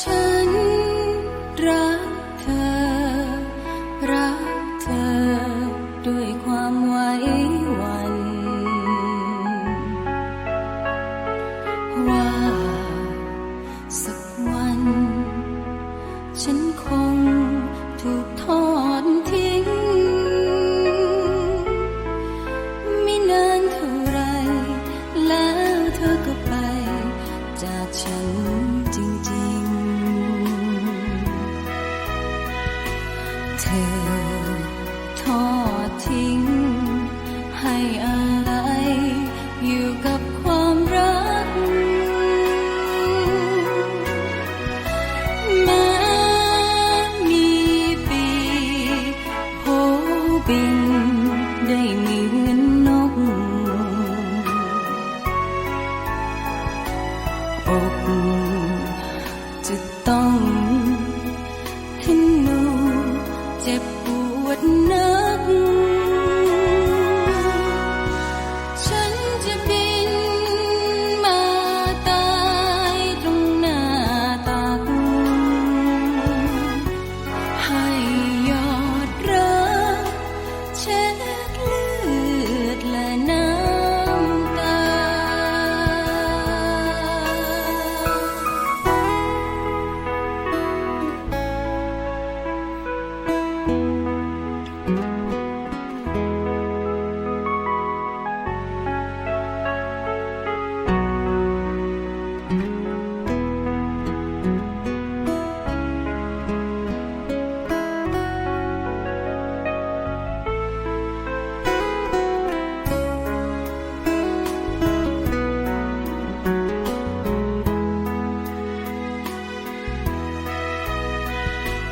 ฉันรักเธอ รักเธอ ด้วยความไว้วัน ว่าสักวัน ฉันคงถูกทอด เธอทอดทิ้ง ให้อะไรอยู่กับความรัก แม้มีปีกโผบินได้เหมือนนกอกจะต้อง เจ็บปวดนะ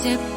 step